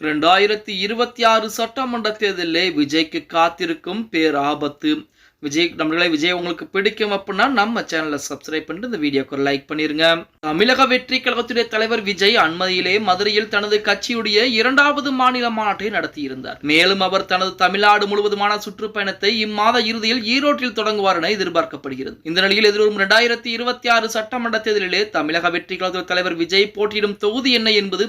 ரெண்டாயிரத்தி இருபத்தி ஆறு சட்டமன்ற தேர்தலிலே விஜய்க்கு காத்திருக்கும் பேராபத்து. விஜய் நம்மளே விஜய் உங்களுக்கு பிடிக்கும் அப்படின்னா நம்ம சேனலை சப்ஸ்கிரைப் பண்ணிட்டு இந்த வீடியோக்கு லைக் பண்ணிருங்க. தமிழக வெற்றி கழகத்துடைய தலைவர் விஜய் அண்மையிலே மதுரையில் தனது கட்சியுடைய இரண்டாவது மாநில மாநாட்டை நடத்தியிருந்தார். மேலும் அவர் தனது தமிழ்நாடு முழுவதுமான சுற்றுப்பயணத்தை இம்மாத இறுதியில் ஈரோட்டில் தொடங்குவார் என எதிர்பார்க்கப்படுகிறது. இந்த நிலையில் எதிர்வரும் இரண்டாயிரத்தி இருபத்தி ஆறு சட்டமன்ற தேர்தலிலே தமிழக வெற்றி கழகத்துடைய தலைவர் விஜய் போட்டியிடும் தொகுதி என்ன என்பது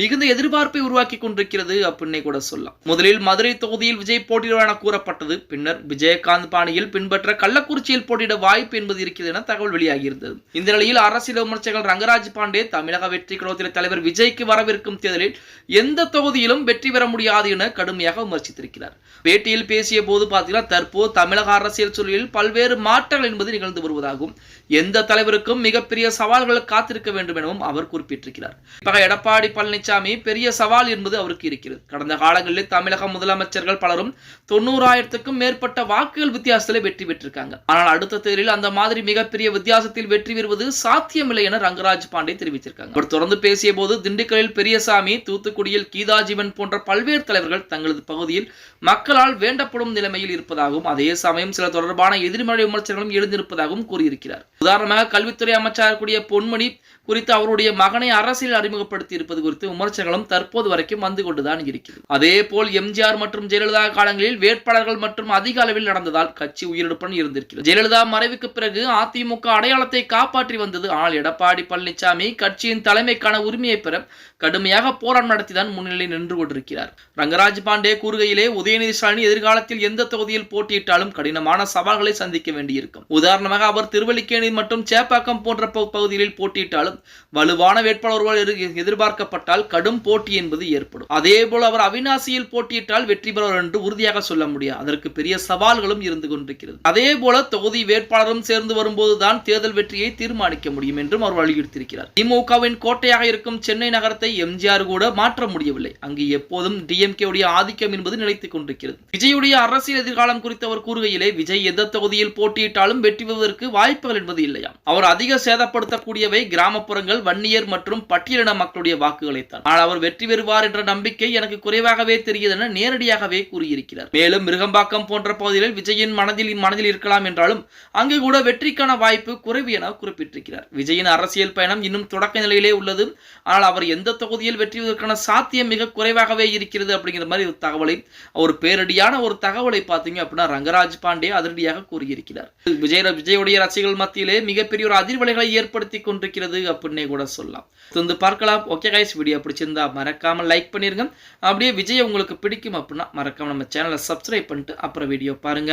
மிகுந்த எதிர்பார்ப்பை உருவாக்கி கொண்டிருக்கிறது அப்படின்னே கூட சொல்லலாம். முதலில் மதுரை தொகுதியில் விஜய் போட்டியிடுவார் என கூறப்பட்டது. பின்னர் விஜயகாந்த் அணியில் பின்பற்ற கள்ளக்குறிச்சியில் போட்டியிட வாய்ப்பு என்பது இருக்கிறது என தகவல் வெளியாகியிருந்தது. இந்த நிலையில் அரசியல் விமர்சகர் ரங்கராஜ் பாண்டே தமிழக வெற்றி கழகத்தின் தலைவர் விஜய்க்கு வரவிருக்கும் தேர்தலில் எந்த தொகுதியிலும் வெற்றி பெற முடியாது என கடுமையாக விமர்சித்திருக்கிறார். பேட்டியில் பேசிய போது பார்த்தீங்கன்னா தற்போது தமிழக அரசியல் சூழலில் பல்வேறு மாற்றங்கள் என்பது நிகழ்ந்து வருவதாகவும் எந்த தலைவருக்கும் மிகப்பெரிய சவால்களை காத்திருக்க வேண்டும் எனவும் அவர் குறிப்பிட்டிருக்கிறார். இப்ப எடப்பாடி பழனிசாமி பெரிய சவால் என்பது அவருக்கு இருக்கிறது. கடந்த காலங்களில் தமிழக முதலமைச்சர்கள் பலரும் தொண்ணூறாயிரத்துக்கும் மேற்பட்ட வாக்குகள் வித்தியாசம் வித்தியாசத்தில் வெற்றி பெற்றிருக்காங்க. ஆனால் அடுத்த தேர்தலில் அந்த மாதிரி மிகப்பெரிய வித்தியாசத்தில் வெற்றி பெறுவது சாத்தியமில்லை என ரங்கராஜ் பாண்டே தெரிவித்திருக்காங்க அவர் தொடர்ந்து பேசிய போது திண்டுக்கல்லில் பெரியசாமி தூத்துக்குடியில் கீதாஜீவன் போன்ற பல்வேறு தலைவர்கள் தங்களது பகுதியில் மக்களால் வேண்டப்படும் நிலைமையில் இருப்பதாகவும் அதே சமயம் சில தொடர்பான எதிர்மறை விமர்சனங்களும் எழுந்திருப்பதாகவும் கூறியிருக்கிறார். உதாரணமாக கல்வித்துறை அமைச்சர் கூடிய பொன்மணி குறித்து அவருடைய மகனை அரசியல் அறிமுகப்படுத்தி இருப்பது குறித்து விமர்சனங்களும் தற்போது வரைக்கும் வந்து கொண்டுதான் இருக்கிறது. அதே போல் எம்ஜிஆர் மற்றும் ஜெயலலிதா காலங்களில் வேட்பாளர்கள் மற்றும் அதிக அளவில் நடந்ததால் கட்சி உயிரிழப்புடன் இருந்திருக்கிறது. ஜெயலலிதா மறைவுக்கு பிறகு அதிமுக அடையாளத்தை காப்பாற்றி வந்தது ஆனால் எடப்பாடி பழனிசாமி. கட்சியின் தலைமைக்கான உரிமையை பெற கடுமையாக போராட்டம் நடத்திதான் முன்னிலையில் நின்று கொண்டிருக்கிறார். ரங்கராஜ் பாண்டே கூறுகையிலே உதயநிதி ஸ்டாலின் எதிர்காலத்தில் எந்த தொகுதியில் போட்டியிட்டாலும் கடினமான சவால்களை சந்திக்க வேண்டியிருக்கும். உதாரணமாக அவர் திருவல்லிக்கேணி மற்றும் சேப்பாக்கம் போன்ற பகு- பகுதிகளில் போட்டியிட்டாலும் வலுவான வேட்பாளர்கள் எதிர்- எதிர்பார்க்கப்பட்டால் கடும் போட்டி என்பது ஏற்படும். அதேபோல் அவர் அவிநாசியில் போட்டியிட்டால் வெற்றி பெறுவார் என்று உறுதியாக சொல்ல முடியாது. அதற்கு பெரிய சவால்களும் இருந்து கொண்டிருக்கிறது. அதே போல தொகுதி வேட்பாளரும் சேர்ந்து வரும்போதுதான் தேர்தல் வெற்றியை தீர்மானிக்க முடியும் என்றும் அவர் வலியுறுத்தியிருக்கிறார். திமுகவின் கோட்டையாக இருக்கும் சென்னை நகரத்தை எம்ஜிஆர் கூட மாற்ற முடியவில்லை. அங்கு எப்போதும் டிஎம்கே உடைய ஆதிக்கம் என்பது நிலைத்துக் கொண்டிருக்கிறது. விஜயுடைய அரசியல் எதிர்காலம் குறித்து அவர் கூறுகையிலே விஜய் எந்த தொகுதியில் போட்டியிட்டாலும் வெற்றி பெறுவதற்கு வாய்ப்புகள் என்பது இல்லையாம். அவர் அதிக சேதப்படுத்தக்கூடியவை கிராமப்புறங்கள் வன்னியர் மற்றும் பட்டியலின மக்களுடைய வாக்குகளைத்தான். ஆனால் அவர் வெற்றி பெறுவார் என்ற நம்பிக்கை எனக்கு குறைவாகவே தெரிகிறது என நேரடியாகவே கூறியிருக்கிறார். மேலும் மிருகம்பாக்கம் போன்ற பகுதிகளில் விஜயின் மன மனதில் மனதில் இருக்கலாம் என்றாலும் அங்கு கூட வெற்றிக்கான வாய்ப்பு குறைவு என குறிப்பிட்டிருக்கிறார். விஜயின் அரசியல் பயணம் இன்னும் தொடக்க நிலையிலே உள்ளது. ஆனால் அவர் எந்த தொகுதியில் வெற்றிவதற்கான சாத்தியம் மிக குறைவாகவே இருக்கிறது அப்படிங்கிற மாதிரி ஒரு தகவலை ஒரு பேரடியான ஒரு தகவலை பார்த்தீங்க அப்படின்னா ரங்கராஜ் பாண்டே அதிரடியாக கூறியிருக்கிறார். விஜய் விஜயுடைய ரசிகர்கள் மத்தியிலே மிகப்பெரிய ஒரு அதிர்வலைகளை ஏற்படுத்தி கொண்டிருக்கிறது அப்படின்னே கூட சொல்லலாம். வந்து பார்க்கலாம். ஓகே கைஸ் வீடியோ பிடிச்சிருந்தா மறக்காம லைக் பண்ணிருங்க. அப்படியே விஜய் உங்களுக்கு பிடிக்கும் அப்படின்னா மறக்காம நம்ம சேனலை சப்ஸ்கிரைப் பண்ணிட்டு அப்புறம் வீடியோ பாருங்க.